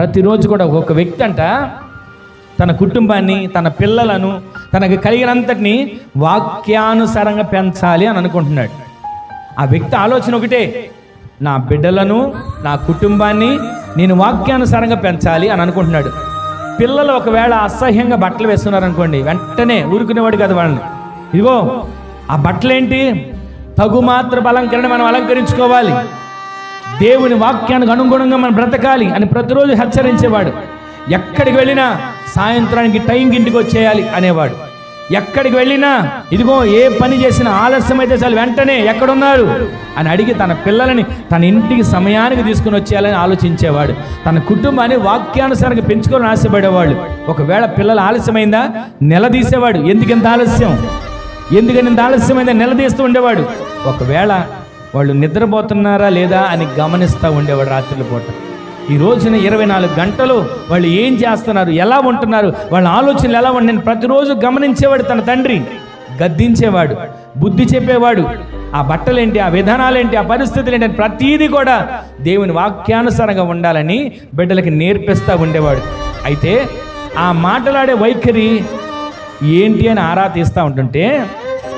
ప్రతిరోజు కూడా ఒక వ్యక్తి అంట తన కుటుంబాన్ని తన పిల్లలను తనకు కలిగినంతటిని వాక్యానుసారంగా పెంచాలి అని అనుకుంటున్నాడు. ఆ వ్యక్తి ఆలోచన ఒకటే నా బిడ్డలను నా కుటుంబాన్ని నేను వాక్యానుసారంగా పెంచాలి అని అనుకుంటున్నాడు. పిల్లలు ఒకవేళ అసహ్యంగా బట్టలు వేస్తున్నారు అనుకోండి వెంటనే ఊరుకునేవాడు కదా వాళ్ళని. ఇదిగో ఆ బట్టలేంటి? తగు మాత్ర అలంకరణ మనం అలంకరించుకోవాలి. దేవుని వాక్యానికి అనుగుణంగా మనం బ్రతకాలి అని ప్రతిరోజు హెచ్చరించేవాడు. ఎక్కడికి వెళ్ళినా సాయంత్రానికి టైంకి ఇంటికి వచ్చేయాలి అనేవాడు. ఎక్కడికి వెళ్ళినా ఇదిగో ఏ పని చేసినా ఆలస్యం అయితే చాలు వెంటనే ఎక్కడున్నారు అని అడిగి తన పిల్లలని తన ఇంటికి సమయానికి తీసుకుని వచ్చేయాలని ఆలోచించేవాడు. తన కుటుంబాన్ని వాక్యానుసారంగా పెంచుకొని ఆశపడేవాడు. ఒకవేళ పిల్లలు ఆలస్యమైందా నిలదీసేవాడు. ఎందుకు ఇంత ఆలస్యం? ఎందుకని ఇంత ఆలస్యమైందా నిలదీస్తూ ఉండేవాడు? ఒకవేళ వాళ్ళు నిద్రపోతున్నారా లేదా అని గమనిస్తూ ఉండేవాడు రాత్రుల పూట ఈ రోజున ఇరవై నాలుగు గంటలు వాళ్ళు ఏం చేస్తున్నారు ఎలా ఉంటున్నారు వాళ్ళ ఆలోచనలు ఎలా ఉండి నేను ప్రతిరోజు గమనించేవాడు తన తండ్రి. గద్దించేవాడు బుద్ధి చెప్పేవాడు. ఆ బట్టలేంటి ఆ విధానాలేంటి ఆ పరిస్థితులు ఏంటి అని ప్రతీది కూడా దేవుని వాక్యానుసారంగా ఉండాలని బిడ్డలకి నేర్పిస్తూ ఉండేవాడు. అయితే ఆ మాటలాడే వైఖరి ఏంటి అని ఆరా తీస్తూ ఉంటుంటే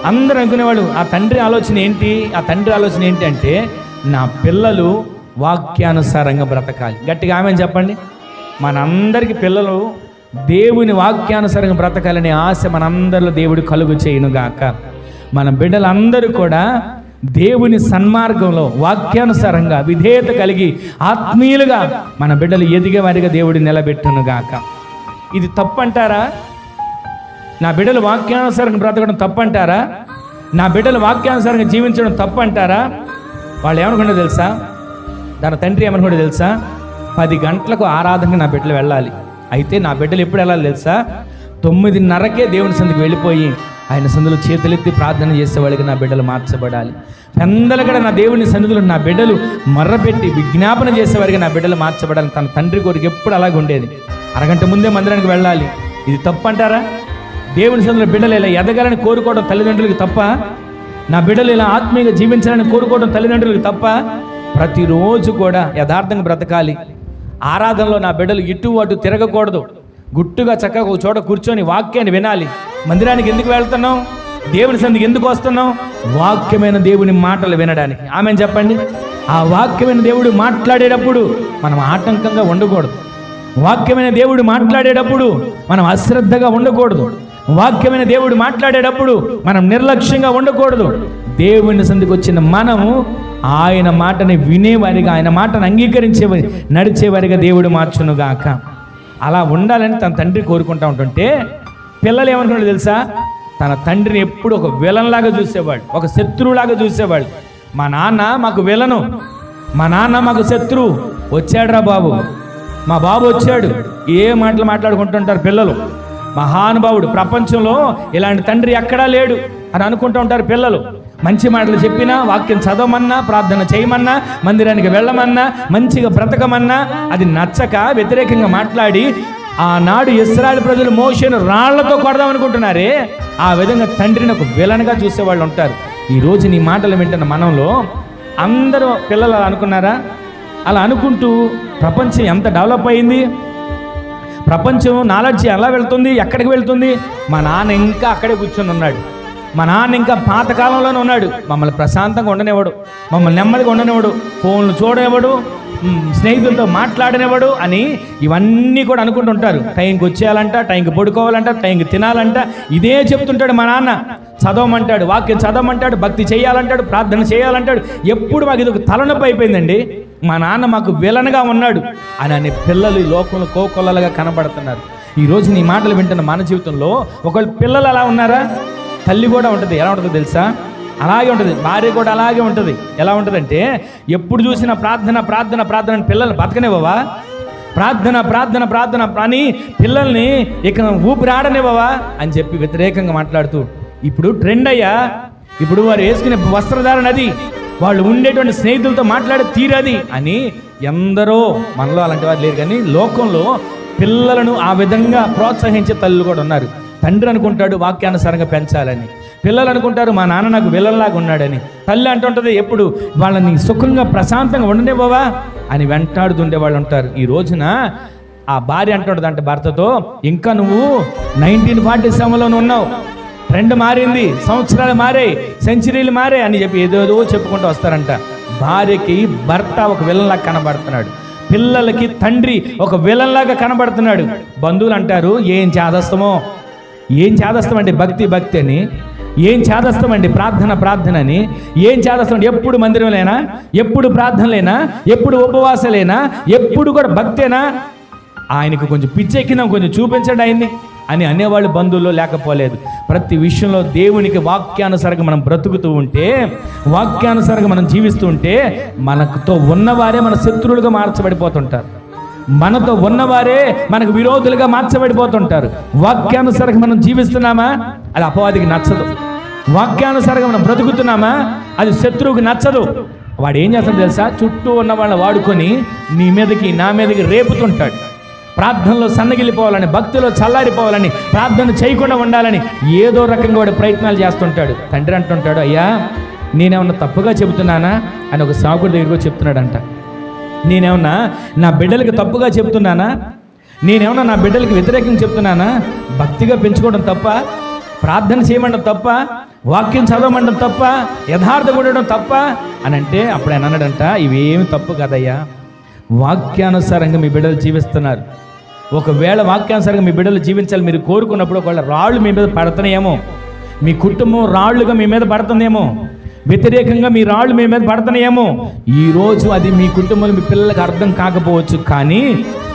అందరూ అనుకునేవాళ్ళు ఆ తండ్రి ఆలోచన ఏంటి? ఆ తండ్రి ఆలోచన ఏంటి అంటే నా పిల్లలు వాక్యానుసారంగా బ్రతకాలి. గట్టిగా ఆమె చెప్పండి. మనందరికీ పిల్లలు దేవుని వాక్యానుసారంగా బ్రతకాలనే ఆశ మనందరిలో దేవుడు కలుగు చేయునుగాక మన బిడ్డలందరూ కూడా దేవుని సన్మార్గంలో వాక్యానుసారంగా విధేయత కలిగి ఆత్మీయులుగా మన బిడ్డలు ఎదిగేవారిగా దేవుడు నిలబెట్టునుగాక ఇది తప్పంటారా నా బిడ్డలు వాక్యానుసారంగా బ్రతకడం తప్పంటారా? నా బిడ్డలు వాక్యానుసారంగా జీవించడం తప్పంటారా? వాళ్ళు ఏమనుకుంటే తెలుసా? దాని తండ్రి ఏమనుకుంటే తెలుసా? పది గంటలకు ఆరాధనకి నా బిడ్డలు వెళ్ళాలి. అయితే నా బిడ్డలు ఎప్పుడు వెళ్ళాలి తెలుసా? తొమ్మిదిన్నరకే దేవుని సందుకు వెళ్ళిపోయి ఆయన సందులో చేతులెత్తి ప్రార్థన చేసేవాళ్ళకి నా బిడ్డలు మార్చబడాలి. పెందలగడ నా దేవుని సన్నిధిలో నా బిడ్డలు మర్రపెట్టి విజ్ఞాపన చేసేవారికి నా బిడ్డలు మార్చబడాలి. తన తండ్రి కోరిక ఎప్పుడు అలాగ ఉండేది అరగంట ముందే మందిరానికి వెళ్ళాలి. ఇది తప్పంటారా? దేవుని సందులో బిడ్డలు ఇలా ఎదగాలని కోరుకోవడం తల్లిదండ్రులకు తప్ప నా బిడ్డలు ఇలా ఆత్మీయంగా జీవించాలని కోరుకోవడం తల్లిదండ్రులకు తప్ప ప్రతిరోజు కూడా యథార్థంగా బ్రతకాలి. ఆరాధనలో నా బిడ్డలు ఇటు అటు తిరగకూడదు. గుట్టుగా చక్కగా ఒక చోట కూర్చొని వాక్యాన్ని వినాలి. మందిరానికి ఎందుకు వెళ్తున్నాం దేవుని సందికి ఎందుకు వస్తున్నాం వాక్యమైన దేవుని మాటలు వినడానికి. ఆమె చెప్పండి. ఆ వాక్యమైన దేవుడు మాట్లాడేటప్పుడు మనం ఆటంకంగా ఉండకూడదు. వాక్యమైన దేవుడు మాట్లాడేటప్పుడు మనం అశ్రద్ధగా ఉండకూడదు. వాక్యమైన దేవుడు మాట్లాడేటప్పుడు మనం నిర్లక్ష్యంగా ఉండకూడదు. దేవుని సందికి వచ్చిన మనము ఆయన మాటని వినేవారిగా ఆయన మాటను అంగీకరించే నడిచేవారిగా దేవుడు మార్చునుగాక అలా ఉండాలని తన తండ్రి కోరుకుంటా ఉంటుంటే పిల్లలు ఏమనుకున్నాడు తెలుసా? తన తండ్రిని ఎప్పుడు ఒక విలన్లాగా చూసేవాడు ఒక శత్రువులాగా చూసేవాడు. మా నాన్న మాకు విలను మా నాన్న మాకు శత్రువు వచ్చాడురా బాబు మా బాబు వచ్చాడు. ఏ మాటలు మాట్లాడుకుంటుంటారు పిల్లలు? మహానుభావుడు ప్రపంచంలో ఇలాంటి తండ్రి ఎక్కడా లేడు అని అనుకుంటూ ఉంటారు పిల్లలు. మంచి మాటలు చెప్పినా వాక్యం చదవమన్నా ప్రార్థన చేయమన్నా మందిరానికి వెళ్ళమన్నా మంచిగా బ్రతకమన్నా అది నచ్చక వ్యతిరేకంగా మాట్లాడి ఆనాడు ఇస్రాయల్ ప్రజలు మోషను రాళ్ళతో కొడదాం అనుకుంటున్నారే ఆ విధంగా తండ్రిని ఒక విలన్గా చూసేవాళ్ళు ఉంటారు. ఈ నీ మాటలు వింటున్న మనంలో అందరూ పిల్లలు అలా అనుకున్నారా? అలా అనుకుంటూ ప్రపంచం ఎంత డెవలప్ అయింది? ప్రపంచం నాలెడ్జ్ ఎలా వెళ్తుంది ఎక్కడికి వెళ్తుంది? మా నాన్న ఇంకా అక్కడే కూర్చొని ఉన్నాడు. మా నాన్న ఇంకా పాతకాలంలోనే ఉన్నాడు. మమ్మల్ని ప్రశాంతంగా ఉండనివ్వడు. మమ్మల్ని నెమ్మదిగా ఉండనివ్వడు. ఫోన్లు చూడనివ్వడు. స్నేహితులతో మాట్లాడినవాడు అని ఇవన్నీ కూడా అనుకుంటుంటారు. టైంకి వచ్చేయాలంట టైంకి పడుకోవాలంట టైంకి తినాలంట. ఇదే చెప్తుంటాడు మా నాన్న. చదవమంటాడు వాక్యం చదవమంటాడు భక్తి చేయాలంటాడు ప్రార్థన చేయాలంటాడు. ఎప్పుడు మాకు ఇది ఒక తలనొప్పి అయిపోయిందండి. మా నాన్న మాకు విలన్గా ఉన్నాడు అని అనే పిల్లలు ఈ లోకంలో కోకొల్లలుగా కనబడుతున్నారు. ఈ నీ మాటలు వింటున్న మన జీవితంలో ఒకళ్ళు పిల్లలు అలా ఉన్నారా? తల్లి కూడా ఉంటుంది. ఎలా ఉంటుందో తెలుసా? అలాగే ఉంటుంది. భార్య కూడా అలాగే ఉంటుంది. ఎలా ఉంటుందంటే ఎప్పుడు చూసినా ప్రార్థన ప్రార్థన ప్రార్థన అని పిల్లల్ని బావా ప్రార్థన ప్రార్థన ప్రార్థన అని పిల్లల్ని ఇక ఊపిరాడనే బావా అని చెప్పి వ్యతిరేకంగా మాట్లాడుతూ ఇప్పుడు ట్రెండ్ అయ్యా. ఇప్పుడు వారు వేసుకునే వస్త్రధారణ అది. వాళ్ళు ఉండేటువంటి స్నేహితులతో మాట్లాడే తీరది అని ఎందరో మనలో అలాంటి వారు లేరు. కానీ లోకంలో పిల్లలను ఆ విధంగా ప్రోత్సహించే తల్లులు కూడా ఉన్నారు. తండ్రి అనుకుంటాడు వాక్యానుసారంగా పెంచాలని. పిల్లలు అనుకుంటారు మా నాన్న నాకు విలన్లాగా ఉన్నాడని. తల్లి అంటుంటుంది ఎప్పుడు? వాళ్ళని సుఖంగా ప్రశాంతంగా ఉండనివ్వవా? అని వెంటాడుతుండే వాళ్ళు ఉంటారు ఈ రోజున ఆ భార్య అంటుంటుంది అంటే భర్తతో ఇంకా నువ్వు నైన్టీన్ ఫార్టీ సెవెన్లోనే ఉన్నావు. ట్రెండ్ మారింది సంవత్సరాలు మారాయి సెంచరీలు మారాయి అని చెప్పి ఏదేదో చెప్పుకుంటూ వస్తారంట. భార్యకి భర్త ఒక విలన్లాగా కనబడుతున్నాడు. పిల్లలకి తండ్రి ఒక విలన్లాగా కనబడుతున్నాడు. బంధువులు అంటారు ఏం చేదస్తమో? ఏం చేదస్తం అంటే భక్తి భక్తి అని. ఏం చేదస్తం అండి ప్రార్థన ప్రార్థన అని ఏం చేదస్తామండి? ఎప్పుడు మందిరంలేనా ఎప్పుడు ప్రార్థనలేనా ఎప్పుడు ఉపవాసలేనా ఎప్పుడు కూడా భక్తేనా ఆయనకు కొంచెం పిచ్చెక్కినాం కొంచెం చూపించండి ఆయన్ని అని అనేవాళ్ళు బంధువుల్లో లేకపోలేదు. ప్రతి విషయంలో దేవునికి వాక్యానుసారంగా మనం బ్రతుకుతూ ఉంటే వాక్యానుసారంగా మనం జీవిస్తూ ఉంటే మనతో ఉన్నవారే మన శత్రువులుగా మార్చబడిపోతుంటారు. మనతో ఉన్నవారే మనకు విరోధులుగా మార్చబడిపోతుంటారు. వాక్యానుసారంగా మనం జీవిస్తున్నామా? అది అపవాదికి నచ్చదు. వాక్యానుసారంగా మనం బ్రతుకుతున్నామా? అది శత్రువుకి నచ్చదు. వాడు ఏం చేస్తాడు తెలుసా? చుట్టూ ఉన్న వాళ్ళని వాడుకొని నీ మీదకి నా మీదకి రేపుతుంటాడు. ప్రార్థనలో సన్నగిలిపోవాలని భక్తిలో చల్లారిపోవాలని ప్రార్థన చేయకుండా ఉండాలని ఏదో రకంగా వాడు ప్రయత్నాలు చేస్తుంటాడు. తండ్రి అంటుంటాడు అయ్యా నేనేమన్నా తప్పుగా చెబుతున్నానా? అని ఒక సాకుడి దగ్గరకు చెప్తున్నాడంట. నేనేమన్నా నా బిడ్డలకి తప్పుగా చెప్తున్నానా నేనేమన్నా నా బిడ్డలకి వ్యతిరేకంగా చెప్తున్నానా భక్తిగా పెంచుకోవడం తప్ప ప్రార్థన చేయమండం తప్ప వాక్యం చదవమండం తప్ప యథార్థం ఉండడం తప్ప అని అంటే అప్పుడు ఆయన అన్నాడంట ఇవేమి తప్పు కదయ్యా. వాక్యానుసారంగా మీ బిడ్డలు జీవిస్తున్నారు. ఒకవేళ వాక్యానుసారంగా మీ బిడ్డలు జీవించాలి మీరు కోరుకున్నప్పుడు ఒకవేళ రాళ్ళు మీ మీద పడుతున్నాయేమో మీ కుటుంబం రాళ్ళుగా మీ మీద పడుతుందేమో వ్యతిరేకంగా మీ రాళ్ళు మీ మీద పడుతున్నాయేమో ఈరోజు అది మీ కుటుంబంలో మీ పిల్లలకు అర్థం కాకపోవచ్చు కానీ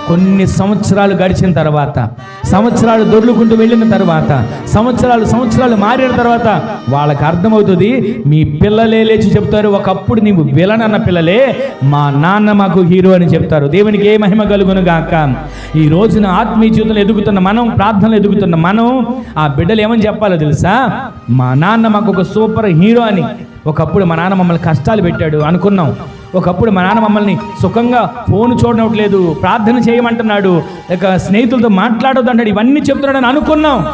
కొన్ని సంవత్సరాలు గడిచిన తర్వాత సంవత్సరాలు దొర్లుకుంటూ వెళ్ళిన తర్వాత సంవత్సరాలు సంవత్సరాలు మారిన తర్వాత వాళ్ళకి అర్థమవుతుంది మీ పిల్లలే లేచి చెప్తారు ఒకప్పుడు నీవు విలన్ అన్న పిల్లలే మా నాన్న మాకు హీరో అని చెప్తారు. దేవునికి ఏ మహిమ కలుగును గాక? ఈ రోజున ఆత్మీయ జీవితంలో ఎదుగుతున్న మనం ప్రార్థనలు ఎదుగుతున్న మనం ఆ బిడ్డలు ఏమని చెప్పాలో తెలుసా? మా నాన్న మాకు ఒక సూపర్ హీరో అని. ఒకప్పుడు మా నాన్న మమ్మల్ని కష్టాలు పెట్టాడు అనుకున్నాం. ఒకప్పుడు మా నాన్న మమ్మల్ని సుఖంగా ఫోన్ చూడనట్లేదు ప్రార్థన చేయమంటున్నాడు. లేక స్నేహితులతో మాట్లాడొద్దు అంటాడు ఇవన్నీ చెప్తున్నాడని అనుకున్నాం.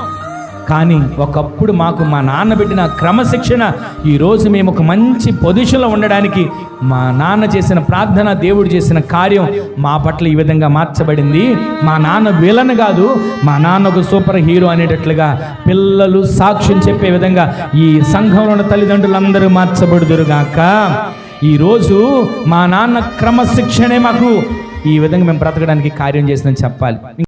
కానీ ఒకప్పుడు మాకు మా నాన్న పెట్టిన క్రమశిక్షణ ఈరోజు మేము ఒక మంచి పొజిషన్లో ఉండడానికి మా నాన్న చేసిన ప్రార్థన దేవుడు చేసిన కార్యం మా పట్ల ఈ విధంగా మార్చబడింది. మా నాన్న విలన్ కాదు మా నాన్న ఒక సూపర్ హీరో అనేటట్లుగా పిల్లలు సాక్ష్యం చెప్పే విధంగా ఈ సంఘంలో ఉన్న తల్లిదండ్రులందరూ మార్చబడుదురుగాక. ఈరోజు మా నాన్న క్రమశిక్షణే మాకు ఈ విధంగా మేము బ్రతకడానికి కార్యం చేసిందని చెప్పాలి.